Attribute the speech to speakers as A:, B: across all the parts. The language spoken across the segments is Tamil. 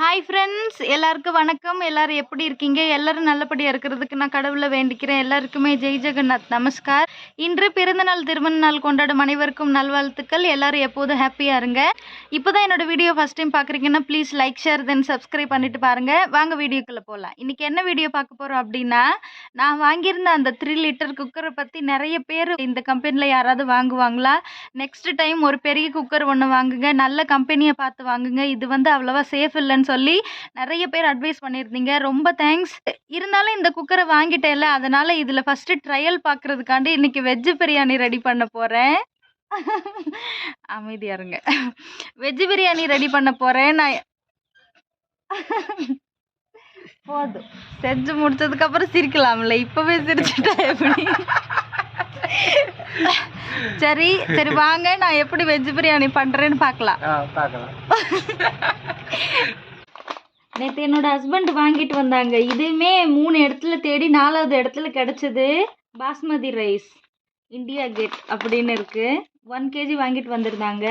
A: ஹாய் ஃப்ரெண்ட்ஸ் எல்லாருக்கும் வணக்கம். எல்லாரும் எப்படி இருக்கீங்க? எல்லாரும் நல்லபடியாக இருக்கிறதுக்கு நான் கடவுளை வேண்டிக்கிறேன். எல்லாருக்குமே ஜெய் ஜெகநாத். நமஸ்கார். இன்று பிறந்தநாள் திருமண நாள் கொண்டாடும் அனைவருக்கும் நல்வாழ்த்துக்கள். எல்லாரும் எப்போதும் ஹாப்பியாக இருங்க. இப்போ தான் என்னோட வீடியோ ஃபஸ்ட் டைம் பார்க்குறீங்கன்னா please like share then subscribe பண்ணிட்டு பாருங்கள் வாங்க வீடியோக்குள்ளே போகலாம் இன்றைக்கி என்ன வீடியோ பார்க்க போகிறோம் அப்படின்னா நான் வாங்கியிருந்த அந்த த்ரீ லிட்டர் குக்கரை பற்றி நிறைய பேர் இந்த கம்பெனியில் யாராவது வாங்குவாங்களா? நெக்ஸ்ட் டைம் ஒரு பெரிய குக்கர் ஒன்று வாங்குங்க. நல்ல கம்பெனியை பார்த்து வாங்குங்க. இது வந்து அவ்வளோவா சேஃப் இல்லைன்னு சொல்லி நிறைய பேர் அட்வைஸ் பண்ணியிருந்தீங்க. ரொம்ப தேங்க்ஸ் இருந்தாலும் இந்த குக்கரை வாங்கிட்டேன்ல அதனால இதில் ஃபஸ்ட்டு ட்ரையல் பார்க்குறதுக்காண்டி இன்னைக்கு வெஜ்ஜு பிரியாணி ரெடி பண்ண போகிறேன் அமைதியா இருங்க. வெஜ்ஜு பிரியாணி ரெடி பண்ண போகிறேன் நான் போதும். செஞ்சு முடிச்சதுக்கப்புறம் சிரிக்கலாம்ல. இப்போவே சிரிச்சுட்டா எப்படி? சரி சரி வாங்க. நான் எப்படி வெஜ் பிரியாணி பண்ணுறேன்னு பார்க்கலாம்.
B: பார்க்கலாம்.
A: நேற்று என்னோட ஹஸ்பண்ட் வாங்கிட்டு வந்தாங்க. இதுவுமே மூணு இடத்துல தேடி நாலாவது இடத்துல கிடைச்சது பாஸ்மதி ரைஸ் இந்தியா கேட் அப்படின்னு இருக்குது ஒன் கேஜி வாங்கிட்டு வந்திருந்தாங்க.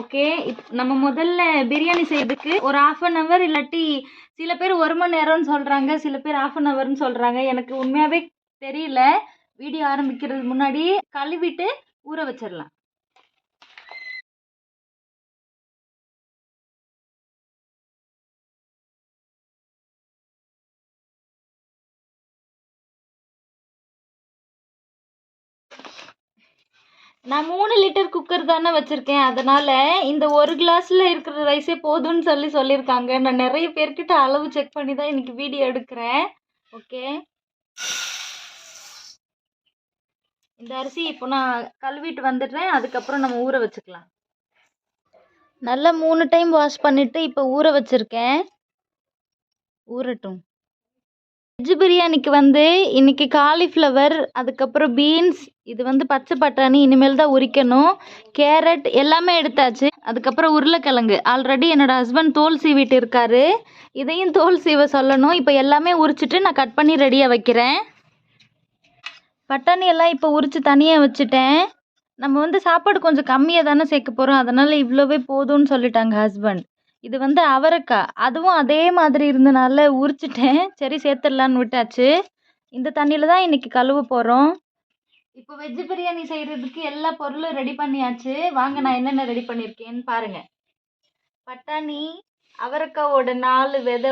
A: ஓகே இப் நம்ம முதல்ல பிரியாணி செய்யறதுக்கு ஒரு ஆஃப் அன் ஹவர் இல்லாட்டி சில பேர் ஒரு மணி நேரம்னு சொல்கிறாங்க சில பேர் ஆஃப் அன் ஹவர்னு சொல்கிறாங்க எனக்கு உண்மையாகவே தெரியல. வீடியோ ஆரம்பிக்கிறதுக்கு முன்னாடி கழுவிட்டு ஊற வச்சிடலாம். நான் மூணு லிட்டர் குக்கர் தானே வச்சுருக்கேன். அதனால் இந்த ஒரு கிளாஸில் இருக்கிற ரைஸே போதும்னு சொல்லி சொல்லியிருக்காங்க. நான் நிறைய பேர்கிட்ட அளவு செக் பண்ணி தான் இன்றைக்கி வீடியோ எடுக்கிறேன். ஓகே இந்த அரிசி இப்போ நான் கழுவிட்டு வந்துடுறேன். அதுக்கப்புறம் நம்ம ஊற வச்சுக்கலாம். நல்லா மூணு டைம் வாஷ் பண்ணிவிட்டு இப்போ ஊற வச்சுருக்கேன். ஊறட்டும். வெஜ் பிரியாணிக்கு வந்து இன்னைக்கு காலிஃப்ளவர் அதுக்கப்புறம் பீன்ஸ் இது வந்து பச்சை பட்டாணி இனிமேல் தான் உரிக்கணும். கேரட் எல்லாமே எடுத்தாச்சு. அதுக்கப்புறம் உருளைக்கிழங்கு. ஆல்ரெடி என்னோட ஹஸ்பண்ட் தோல் சீவிட்டு இருக்காரு. இதையும் தோல் சீவ சொல்லணும். இப்போ எல்லாமே உரிச்சிட்டு நான் கட் பண்ணி ரெடியாக வைக்கிறேன். பட்டாணி எல்லாம் இப்போ உரித்து தனியாக வச்சுட்டேன். நம்ம வந்து சாப்பாடு கொஞ்சம் கம்மியாக தானே சேர்க்க போகிறோம் அதனால் இவ்வளோவே போதும்னு சொல்லிட்டாங்க ஹஸ்பண்ட் இது வந்து அவரைக்காய் அதுவும் அதே மாதிரி இருந்தனால உரிச்சிட்டேன். சரி சேர்த்துடலான்னு விட்டாச்சு. இந்த தண்ணியில் தான் இன்னைக்கு கழுவ போகிறோம் இப்போ வெஜ் பிரியாணி செய்கிறதுக்கு எல்லா பொருளும் ரெடி பண்ணியாச்சு. வாங்க நான் என்னென்ன ரெடி பண்ணியிருக்கேன்னு பாருங்கள் பட்டாணி அவரைக்காவோட நாலு விதை.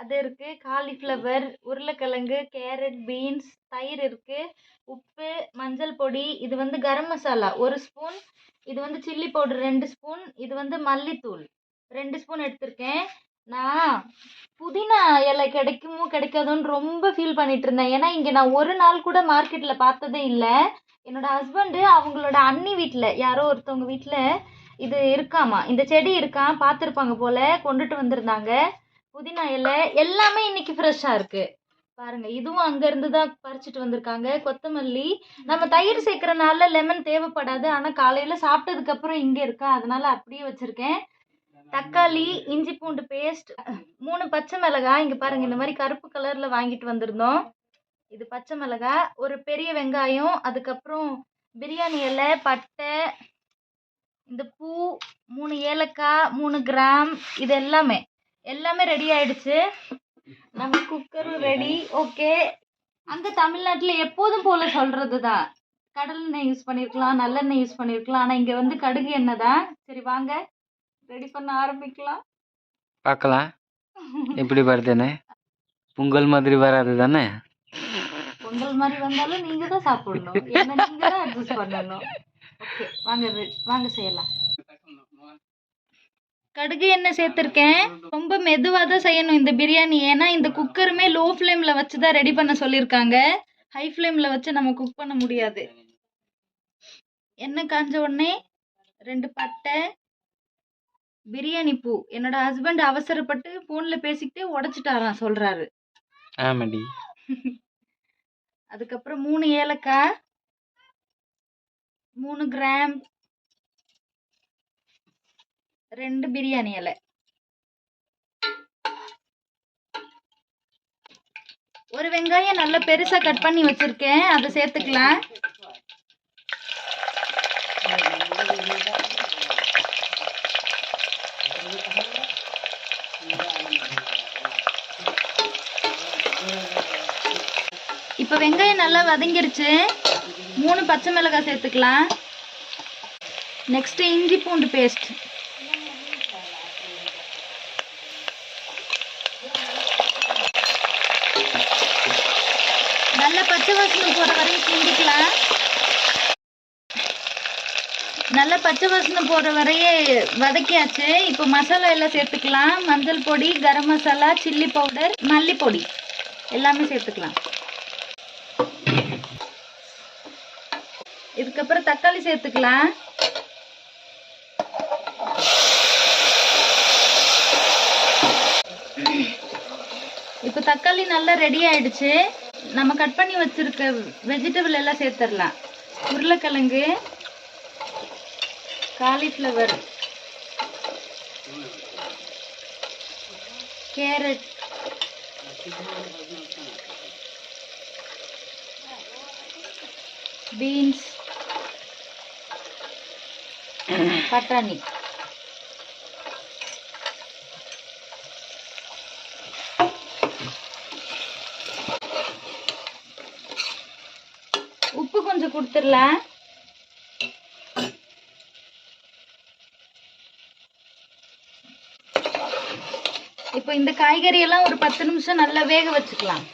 A: அது இருக்குது காலிஃப்ளவர் உருளைக்கிழங்கு கேரட் பீன்ஸ் தயிர் இருக்குது உப்பு மஞ்சள் பொடி. இது வந்து கரம் மசாலா. ஒரு ஸ்பூன் இது வந்து சில்லி பவுடர் ரெண்டு ஸ்பூன் இது வந்து மல்லித்தூள். ரெண்டு ஸ்பூன் எடுத்திருக்கேன். நான் புதினா இலை கிடைக்குமோ கிடைக்காதோன்னு ரொம்ப ஃபீல் பண்ணிட்டு இருந்தேன். ஏன்னா இங்கே நான் ஒரு நாள் கூட மார்க்கெட்டில் பார்த்ததே இல்லை. என்னோட ஹஸ்பண்டு அவங்களோட அண்ணி வீட்டில் யாரோ ஒருத்தவங்க வீட்டில் இது இருக்காமா? இந்த செடி இருக்கான் பார்த்துருப்பாங்க போல கொண்டுட்டு வந்திருந்தாங்க. புதினா இலை எல்லாமே இன்னைக்கு ஃப்ரெஷ்ஷாக இருக்கு. பாருங்க இதுவும் அங்கேருந்து தான் பறிச்சுட்டு வந்திருக்காங்க. கொத்தமல்லி. நம்ம தயிர் சேர்க்குறனால லெமன் தேவைப்படாது. ஆனால் காலையில் சாப்பிட்டதுக்கப்புறம் இங்கே இருக்கா? அதனால அப்படியே வச்சுருக்கேன். தக்காளி இஞ்சி பூண்டு பேஸ்ட் மூணு பச்சை மிளகாய் இங்கே பாருங்க இந்த மாதிரி கருப்பு கலரில் வாங்கிட்டு வந்திருந்தோம். இது பச்சை மிளகாய் ஒரு பெரிய வெங்காயம் அதுக்கப்புறம் பிரியாணி இலை பட்டை இந்த பூ மூணு ஏலக்காய் மூணு கிராம் இது எல்லாமே. எல்லாமே ரெடி ஆயிடுச்சு. நம்ம குக்கரும் ரெடி ஓகே அந்த தமிழ்நாட்டில் எப்போதும் போல சொல்கிறது தான் கடல் எண்ணெய் யூஸ் பண்ணியிருக்கலாம் நல்லெண்ணெய் யூஸ் பண்ணிருக்கலாம். ஆனால் இங்கே வந்து கடுகு எண்ணெய் தான். சரி வாங்க. ரெடி பண்ண ஆரம்பிக்கலாம்.
B: பார்க்கலாம் எப்படி வருதுன்னு? பொங்கல் மாதிரி வராது தானே?
A: பொங்கல் மாதிரி வந்தாலும் நீங்க தான் சாப்பிடணும். என்ன நீங்க தான் அட்ஜஸ்ட் பண்ணணும். ஓகே வாங்க வாங்க செய்யலாம். கடுகு எண்ணெய் சேர்த்துருக்கேன். ரொம்ப மெதுவாக தான் செய்யணும் இந்த பிரியாணி. ஏன்னா இந்த குக்கருமே லோ ஃப்ளேமில் வச்சு தான் ரெடி பண்ண சொல்லியிருக்காங்க. ஹை ஃப்ளேமில் வச்சு நம்ம குக் பண்ண முடியாது. எண்ணெய் காஞ்ச உடனே ரெண்டு பட்டை பிரியாணி பூ. என்னோட ஹஸ்பண்ட் அவசரப்பட்டு ஃபோனில் பேசிக்கிட்டே உடச்சிட்டாராம் சொல்கிறாரு
B: ஆமாடி
A: அதுக்கப்புறம் மூணு ஏலக்காய் மூணு கிராம் ரெண்டு பிரியாணி இலை. ஒரு வெங்காயம் நல்லா பெருசா கட் பண்ணி வச்சிருக்கேன். அதை சேர்த்துக்கலாம். இப்போ வெங்காயம் நல்லா வதங்கிருச்சு. மூணு பச்சை மிளகாய் சேர்த்துக்கலாம். நெக்ஸ்ட் இஞ்சி பூண்டு பேஸ்ட் நல்ல பச்சை வாசனை போகிற வரையும் கிண்டிக்கலாம். நல்ல பச்சை வாசனை போடுற வரையே வதக்கியாச்சு. இப்போ மசாலா எல்லாம் சேர்த்துக்கலாம். மஞ்சள் பொடி கரம் மசாலா சில்லி பவுடர் மல்லிப்பொடி. எல்லாமே சேர்த்துக்கலாம். இதுக்கப்புறம் தக்காளி சேர்த்துக்கலாம். இப்போ தக்காளி நல்லா ரெடி ஆயிடுச்சு. நம்ம கட் பண்ணி வச்சிருக்க வெஜிடபிள் எல்லாம் சேர்த்துடலாம். உருளைக்கிழங்கு காலிஃப்ளவர் கேரட் பீன்ஸ் பட்டாணி. உப்பு கொஞ்சம் கொடுத்துடலாம். இப்போ இந்த காய்கறி எல்லாம் ஒரு பத்து நிமிஷம் நல்லா வேக வச்சுக்கலாம்.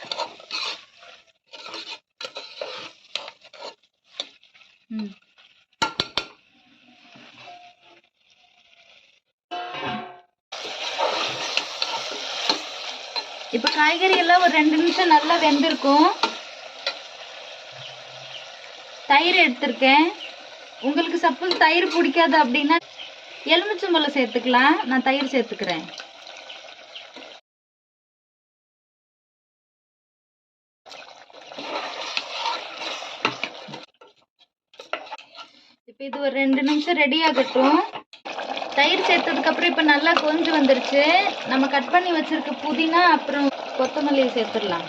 A: காய்கறி எல்லாம் ஒரு ரெண்டு நிமிஷம் நல்லா வெந்திருக்கும். தயிர் எடுத்திருக்கேன். உங்களுக்கு சப்போஸ் தயிர் பிடிக்காது அப்படின்னா எலுமிச்சம்பழம் சேர்த்துக்கலாம். நான் தயிர் சேர்த்துக்கிறேன். இப்போ இது ஒரு ரெண்டு நிமிஷம் ரெடி ஆகட்டும். தயிர் சேர்த்ததுக்கு அப்புறம் இப்போ நல்லா கொஞ்சம் வந்துருச்சு. நம்ம கட் பண்ணி வச்சிருக்க புதினா அப்புறம் கொத்தமல்லியை சேர்த்துடலாம்.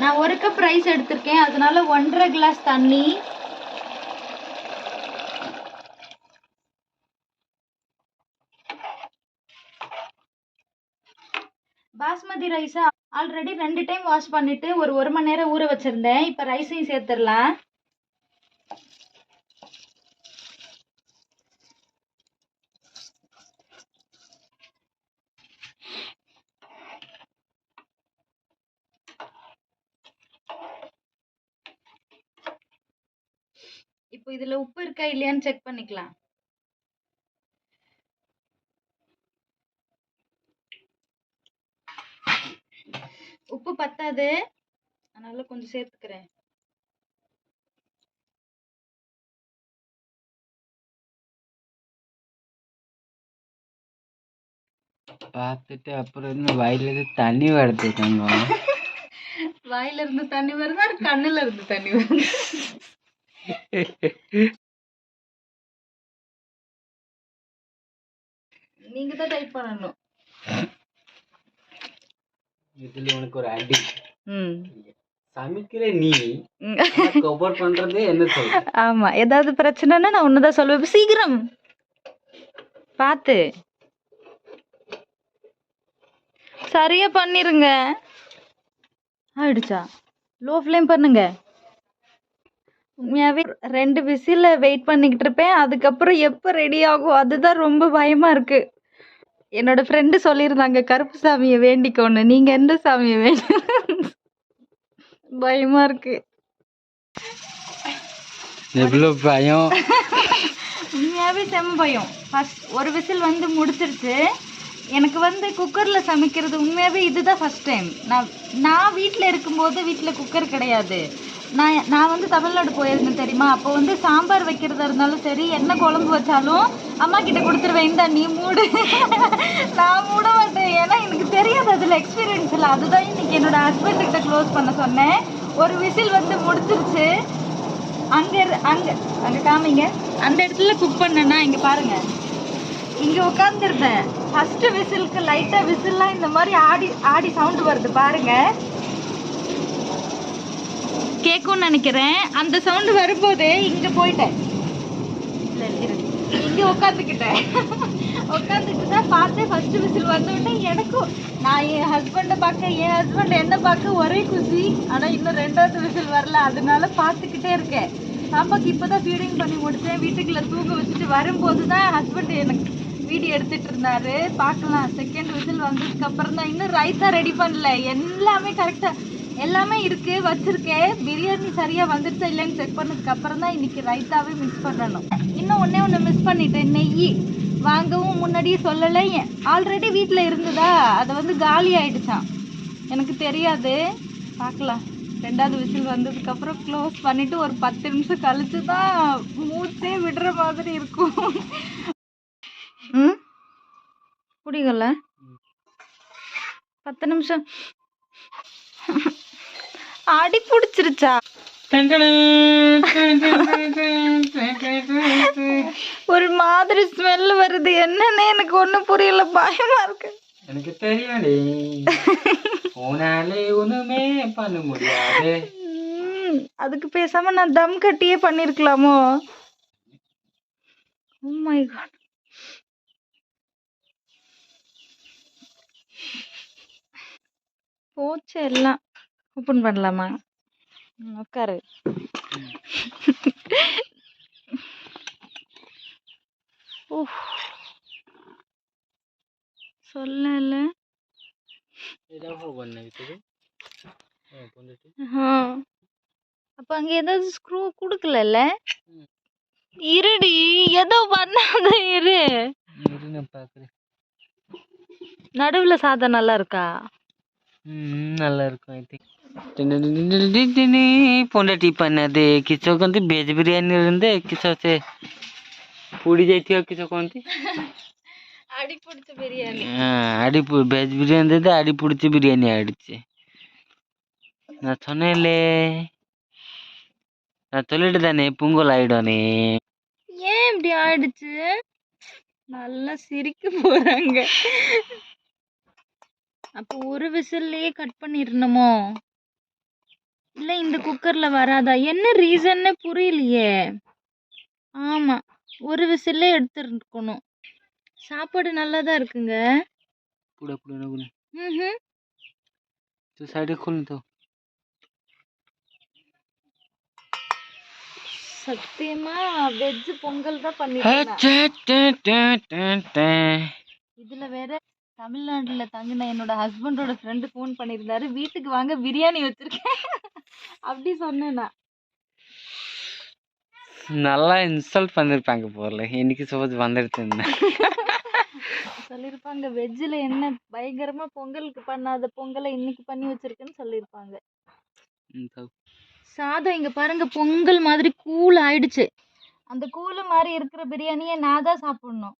A: நான் ஒரு கப் ரைஸ் எடுத்திருக்கேன். அதனால ஒன்றரை கிளாஸ் தண்ணி. பாஸ்மதி ரைஸை ஆல்ரெடி ரெண்டு டைம் வாஷ் பண்ணிட்டு ஒரு ஒரு மணி நேரம் ஊற வச்சிருந்தேன். இப்போ ரைஸையும் சேர்த்துடலாம். இப்போ இதில் உப்பு இருக்கா இல்லையான்னு செக் பண்ணிக்கலாம். உப்பு பத்தாது. அதனால கொஞ்சம் சேர்த்துக்கிறேன்.
B: பார்த்துட்டு அப்புறம் இன்னும் வாயில இருந்து தண்ணி வருது தங்கம்
A: வாயில இருந்து தண்ணி வருதா? கண்ணுல இருந்து தண்ணி வருது? நீங்க தான் டைப் பண்ணணும்.
B: இதுல உனக்கு ஒரு அடி. சமைக்கிற நீ. கவர் பண்றது என்ன சொல்ற
A: ஆமா ஏதாவது பிரச்சனைன்னா நான் ஒண்ணுதான் சொல்லுவேன். சீக்கிரம். பார்த்து சரியா பண்ணிருங்க. ஆயிடுச்சா? லோ ஃப்ளேம் பண்ணுங்க. உண்மையாவே ரெண்டு விசில வெயிட் பண்ணிக்கிட்டு இருப்பேன். அதுக்கப்புறம் எப்போ ரெடி ஆகும் அதுதான் ரொம்ப பயமா இருக்கு. என்னோட ஃப்ரெண்டு சொல்லியிருந்தாங்க கருப்பு சாமியை வேண்டிக்கோன்னு. நீங்க எந்த சாமியை வேண்டி பயமா இருக்கு.
B: எவ்வளவு பயம்.
A: உண்மையாகவே செம்ம பயம். ஃபஸ்ட் ஒரு விசில் வந்து முடிச்சிருச்சு. எனக்கு வந்து குக்கரில் சமைக்கிறது உண்மையாகவே இதுதான் ஃபஸ்ட் டைம் நான் நான் வீட்டில் இருக்கும்போது வீட்டில் குக்கர் கிடையாது. நான் நான் வந்து தமிழ்நாடு போயிருந்தேன் தெரியுமா? அப்போ வந்து சாம்பார் வைக்கிறதா இருந்தாலும் சரி என்ன குழம்பு வச்சாலும் அம்மா கிட்ட கொடுத்துருவேன். இந்த நீ மூடு. நான் மூட மாட்டேன். ஏன்னா எனக்கு தெரியாது அதில் எக்ஸ்பீரியன்ஸ் இல்லை அதுதான் இன்னைக்கு என்னோட ஹஸ்பண்ட் கிட்ட க்ளோஸ் பண்ண சொன்னேன். ஒரு விசில் வந்து முடிச்சிருச்சு. அங்கே இரு- அங்கே காமிங்க. அந்த இடத்துல குக் பண்ணேன்னா இங்கே பாருங்கள் இங்கே உட்காந்துருந்தேன் ஃபஸ்ட்டு விசிலுக்கு லைட்டாக விசில்லாம் இந்த மாதிரி ஆடி ஆடி சவுண்டு வருது பாருங்கள் கேட்கும்னு நினைக்கிறேன். அந்த சவுண்டு வரும்போது இங்க போயிட்டேன். இல்ல, இங்க உட்காந்துக்கிட்டேன் உட்காந்துக்கிட்டு தான் பார்த்தேன். ஃபர்ஸ்ட் விசில் வந்த எனக்கும் நான் என் ஹஸ்பண்டை பார்க்க என் ஹஸ்பண்ட் என்ன பார்க்க ஒரே குசி. ஆனால் இன்னும் ரெண்டாவது விசில் வரல. அதனால பார்த்துக்கிட்டே இருக்கேன். பாப்பாக்கு இப்பதான் ஃபீடிங் பண்ணி முடித்தேன் வீட்டுக்குள்ள தூங்க வச்சுட்டு வரும்போது தான் ஹஸ்பண்ட் எனக்கு வீடியோ எடுத்துட்டு இருந்தாரு. பார்க்கலாம். செகண்ட் விசில் வந்ததுக்கு அப்புறம் தான் இன்னும் ரைத்தா ரெடி பண்ணல. எல்லாமே கரெக்டாக எல்லாமே இருக்கு வச்சிருக்கேன். பிரியாணி சரியா வந்துருச்சா இல்லைன்னு செக் பண்ணதுக்கு அப்புறம் தான் இன்னைக்கு ரைத்தாவே மிக்ஸ் பண்ணணும். இன்னும் ஒன்றே ஒன்று மிஸ் பண்ணிட்டேன் நெய். வாங்கவும் முன்னாடியே சொல்லலை. ஆல்ரெடி வீட்டில் இருந்ததா? அதை வந்து காலி ஆயிடுச்சான் எனக்கு தெரியாது. பார்க்கலாம். ரெண்டாவது விசில் வந்ததுக்கப்புறம் க்ளோஸ் பண்ணிட்டு ஒரு பத்து நிமிஷம் கழிச்சு தான் மூச்சே விடுற மாதிரி இருக்கும். ம்? பிடிக்கல பத்து நிமிஷம். அடி பிடிச்சிருச்சா? ஒரு மாதிரி ஸ்மெல் வருது. என்னன்னு எனக்கு ஒன்றும் புரியல. பயமா இருக்கு.
B: எனக்கு தெரியாதே. உன்னாலே ஒண்ணுமே பண்ண முடியாது.
A: ம், அதுக்கு பேசாம நான் தம் கட்டியே பண்ணிருக்கலாமோ? Oh my god. போச்சு எல்லாம். ஓப்பன் பண்ணலாமா? உட்காரு உஃப். சொல்லல. அப்ப அங்க ஏதாவது ஸ்க்ரூ குடுக்கலல்ல. இருடி ஏதோ பண்ணாத இரு. நடுவுல சாதம் நல்லா இருக்கா?
B: ம் நல்லா இருக்கும் ஐ திங்க் பொண்டாட்டி பண்ணது କିଛି କହନ୍ତି ଭେଜ୍ ବିରିୟାନୀ ରୁହନ୍ତି କିଛି ସେ ପୋଡ଼ି ଯାଇଥିବ କିଛି କହନ୍ତି
A: அடி பிடிச்ச பிரியாணி
B: ଆଡ଼ି ଭେଜ୍ ବିରିୟାନୀ ଦେଇତେ ଆଡ଼ି ପୋଡ଼ିଛି ବିରିୟାନୀ ଆଡ଼ିଛି ନା சொன்னேன்லே நான் சொல்லிட்டு தானே பொங்கல் ஆயிடும்னே
A: ஏன் இப்படி ஆயிடுச்சு நல்லா சிரிக்க போறாங்க அப்ப ஒரு விசில்லயே கட் பண்ணிடணுமோ இல்லை இந்த குக்கர்ல வராதா? என்ன ரீசன்னு புரியலையே. ஆமா ஒரு விசில்ல எடுத்துருக்கணும். சாப்பாடு நல்லா தான் இருக்குங்க?
B: পুরা পুরা না গুনে
A: হুম
B: হুম তো সাইডে খুলুন তো
A: சத்தியமா வெஜ் பொங்கல் தான் பண்ணி இதுல வேற தமிழ்நாட்டுல தங்கின என்னோட ஹஸ்பண்டோட ஃப்ரெண்டு ஃபோன் பண்ணியிருந்தாரு வீட்டுக்கு வாங்க பிரியாணி வச்சிருக்கேன். அப்படி சொன்னேன் நான்.
B: நல்லா இன்ஸ்டால் பண்ணிருப்பாங்க போல. இன்னைக்கு சப்போஸ் வந்துடுச்சு
A: சொல்லியிருப்பாங்க வெஜ்ஜில் என்ன பயங்கரமா பொங்கலுக்கு பண்ணாத பொங்கலை இன்னைக்கு பண்ணி வச்சிருக்கேன்னு சொல்லியிருப்பாங்க சாதம் இங்க பாருங்க பொங்கல் மாதிரி கூல் ஆயிடுச்சு. அந்த கூல் மாதிரி இருக்கிற பிரியாணியை நான் தான் சாப்பிடணும்.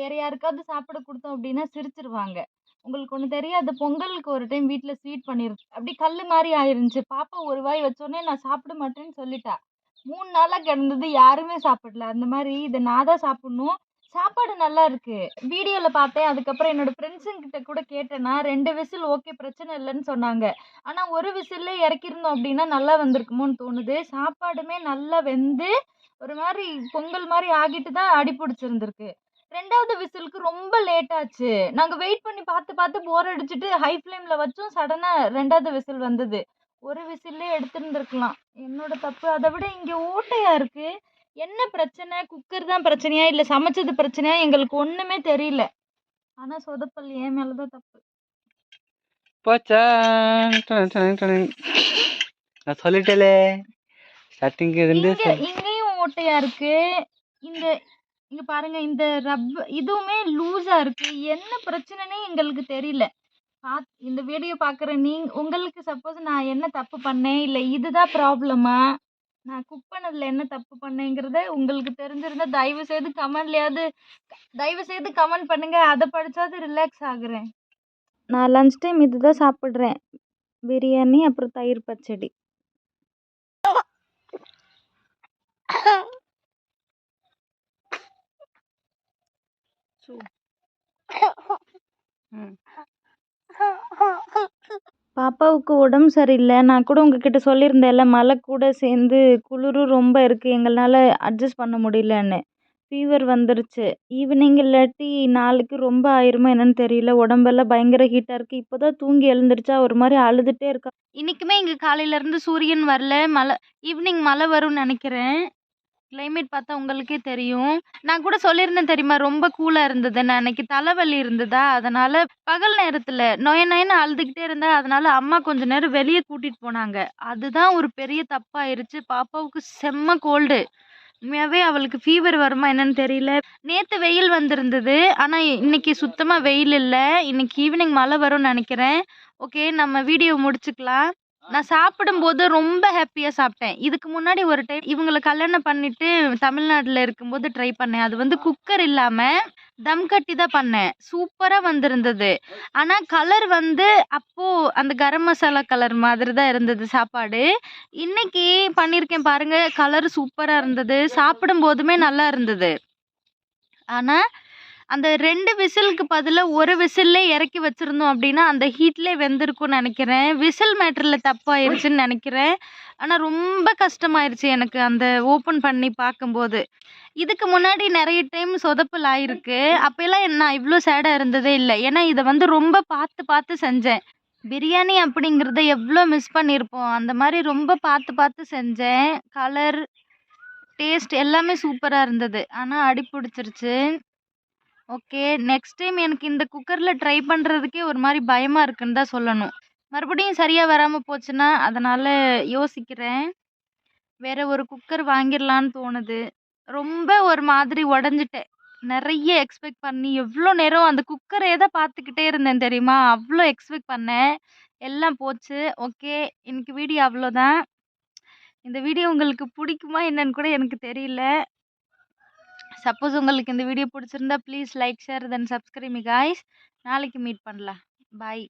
A: வேற யாருக்காவது சாப்பிட கொடுத்தோம் அப்படின்னா சிரிச்சிருவாங்க. உங்களுக்கு ஒன்று தெரியாது. பொங்கலுக்கு ஒரு டைம் வீட்டில் ஸ்வீட் பண்ணிருக்கு அப்படி கல் மாதிரி ஆயிருந்துச்சு. பாப்பா ஒரு வாய் வச்சோடனே நான் சாப்பிட மாட்டேன்னு சொல்லிட்டா. மூணு நாளாக கிடந்தது யாருமே சாப்பிடல. அந்த மாதிரி இதை நான் தான் சாப்பிடணும். சாப்பாடு நல்லா இருக்கு. வீடியோவில் பார்த்தேன். அதுக்கப்புறம் என்னோட ஃப்ரெண்ட்ஸுங்க கிட்ட கூட கேட்டேன்னா ரெண்டு விசில் ஓகே பிரச்சனை இல்லைன்னு சொன்னாங்க. ஆனால் ஒரு விசில்ல இறக்கிருந்தோம் அப்படின்னா நல்லா வந்திருக்குமோன்னு தோணுது. சாப்பாடுமே நல்லா வெந்து ஒரு மாதிரி பொங்கல் மாதிரி ஆகிட்டு தான் அடி பிடிச்சிருந்துருக்கு ரெண்டாவது விசிலுக்கு ரொம்ப லேட் ஆச்சு. நாங்கள் வெயிட் பண்ணி பார்த்து பார்த்து போர் அடிச்சுட்டு ஹை ஃப்ளேமில் வச்சும். சடனாக ரெண்டாவது விசில் வந்தது. ஒரு விசில்லே எடுத்திருந்துருக்கலாம். என்னோட தப்பு. அதை விட இங்கே ஓட்டையாக இருக்கு? என்ன பிரச்சனை? குக்கர் தான் பிரச்சனையா? இல்லை சமைச்சது பிரச்சனையா? எங்களுக்கு ஒன்றுமே தெரியல. ஆனால் சொதப்பல் என் மேலே தான் தப்பு.
B: போச்சா? நான் சொல்லிட்டேலே. ஸ்டார்டிங் இருந்து
A: இங்க இங்கேயும் ஓட்டையா இருக்கு? இந்த இங்க பாருங்க இந்த ரப் இதுவுமே லூஸா இருக்கு. என்ன பிரச்சனைனே எங்களுக்கு தெரியல. பாத் இந்த வீடியோ பார்க்குற நீங்க உங்களுக்கு சப்போஸ் நான் என்ன தப்பு பண்ணேன்? இல்லை இதுதான் ப்ராப்ளமா நான் குக் பண்ணதுல என்ன தப்பு பண்ணேங்கிறத உங்களுக்கு தெரிஞ்சிருந்தா தயவு செய்து கமெண்ட்லயாவது தயவு செய்து கமெண்ட் பண்ணுங்க. அதை படிச்சாவது ரிலாக்ஸ் ஆகுறேன். நான் லஞ்ச் டைம் இதுதான் சாப்பிட்றேன். பிரியாணி அப்புறம் தயிர் பச்சடி. பாப்பாவுக்கு உடம்பு சரியில்லை. நான் கூட உங்ககிட்ட சொல்லியிருந்தேன்ல மழை கூட சேர்ந்து குளிரும் ரொம்ப இருக்குது எங்களால் அட்ஜஸ்ட் பண்ண முடியலன்னு. ஃபீவர் வந்துருச்சு. ஈவினிங் இல்லாட்டி நாளைக்கு ரொம்ப ஆயிருமா என்னன்னு தெரியல. உடம்பெல்லாம் பயங்கர ஹீட்டாக இருக்குது இப்போ தான் தூங்கி எழுந்திரிச்சா ஒரு மாதிரி அழுதுகிட்டே இருக்கா. இன்றைக்குமே இங்கே காலையிலேருந்து சூரியன் வரல. மழை ஈவினிங் மழை வரும்னு நினைக்கிறேன். கிளைமேட் பார்த்தா உங்களுக்கே தெரியும். நான் கூட சொல்லியிருந்தேன் தெரியுமா ரொம்ப கூலாக இருந்தது நான் அன்னைக்கு தலைவலி இருந்ததா? அதனால் பகல் நேரத்தில் நொய நொயன்னு அழுதுகிட்டே இருந்தா அதனால் அம்மா கொஞ்ச நேரம் வெளியே கூட்டிகிட்டு போனாங்க. அதுதான் ஒரு பெரிய தப்பாயிருச்சு. பாப்பாவுக்கு செம்ம கோல்டு உண்மையாகவே அவளுக்கு ஃபீவர் வருமா என்னன்னு தெரியல. நேற்று வெயில் வந்திருந்தது. ஆனால் இன்னைக்கு சுத்தமாக வெயில் இல்லை. இன்னைக்கு ஈவினிங் மழை வரும்னு நினைக்கிறேன். ஓகே நம்ம வீடியோ முடிச்சுக்கலாம். நான் சாப்பிடும்போது ரொம்ப ஹாப்பியாக சாப்பிட்டேன். இதுக்கு முன்னாடி ஒரு டைம் இவங்களை கல்யாணம் பண்ணிட்டு தமிழ்நாட்டில் இருக்கும்போது ட்ரை பண்ணேன். அது வந்து குக்கர் இல்லாமல் தம் கட்டி தான் பண்ணேன். சூப்பராக வந்திருந்தது. ஆனால் கலர் வந்து அப்போது அந்த கரம் மசாலா கலர் மாதிரி தான் இருந்தது சாப்பாடு. இன்னைக்கு பண்ணியிருக்கேன் பாருங்க கலர் சூப்பராக இருந்தது. சாப்பிடும் போதுமே நல்லா இருந்தது. ஆனால் அந்த ரெண்டு விசிலுக்கு பதிலாக ஒரு விசில்லே இறக்கி வச்சுருந்தோம் அப்படின்னா அந்த ஹீட்லேயே வெந்திருக்கும்னு நினைக்கிறேன். விசில் மேட்டரில் தப்பாயிருச்சுன்னு நினைக்கிறேன். ஆனால் ரொம்ப கஷ்டமாயிருச்சு எனக்கு அந்த ஓப்பன் பண்ணி பார்க்கும்போது. இதுக்கு முன்னாடி நிறைய டைம் சொதப்பல் ஆயிருக்கு. அப்போல்லாம் நான் இவ்வளோ சேடாக இருந்ததே இல்லை. ஏன்னா இதை வந்து ரொம்ப பார்த்து பார்த்து செஞ்சேன். பிரியாணி அப்படிங்கிறத எவ்வளோ மிஸ் பண்ணியிருப்போம். அந்த மாதிரி ரொம்ப பார்த்து பார்த்து செஞ்சேன். கலர் டேஸ்ட் எல்லாமே சூப்பராக இருந்தது. ஆனால் அடி பிடிச்சிருச்சு ஓகே நெக்ஸ்ட் டைம் எனக்கு இந்த குக்கரில் ட்ரை பண்ணுறதுக்கே ஒரு மாதிரி பயமாக இருக்குன்னு தான் சொல்லணும். மறுபடியும் சரியாக வராமல் போச்சுன்னா அதனால் யோசிக்கிறேன். வேறு ஒரு குக்கர் வாங்கிடலான்னு தோணுது. ரொம்ப ஒரு மாதிரி உடஞ்சிட்டேன். நிறைய எக்ஸ்பெக்ட் பண்ணி எவ்வளோ நேரம் அந்த குக்கரை தான் பார்த்துக்கிட்டே இருந்தேன் தெரியுமா? அவ்வளோ எக்ஸ்பெக்ட் பண்ணேன். எல்லாம் போச்சு. ஓகே இன்னைக்கு வீடியோ அவ்வளோதான். இந்த வீடியோ உங்களுக்கு பிடிக்குமா என்னன்னு கூட எனக்கு தெரியல. சப்போஸ் உங்களுக்கு இந்த வீடியோ பிடிச்சிருந்தா please like share then subscribe guys நாளைக்கு மீட் பண்ணலாம். பாய்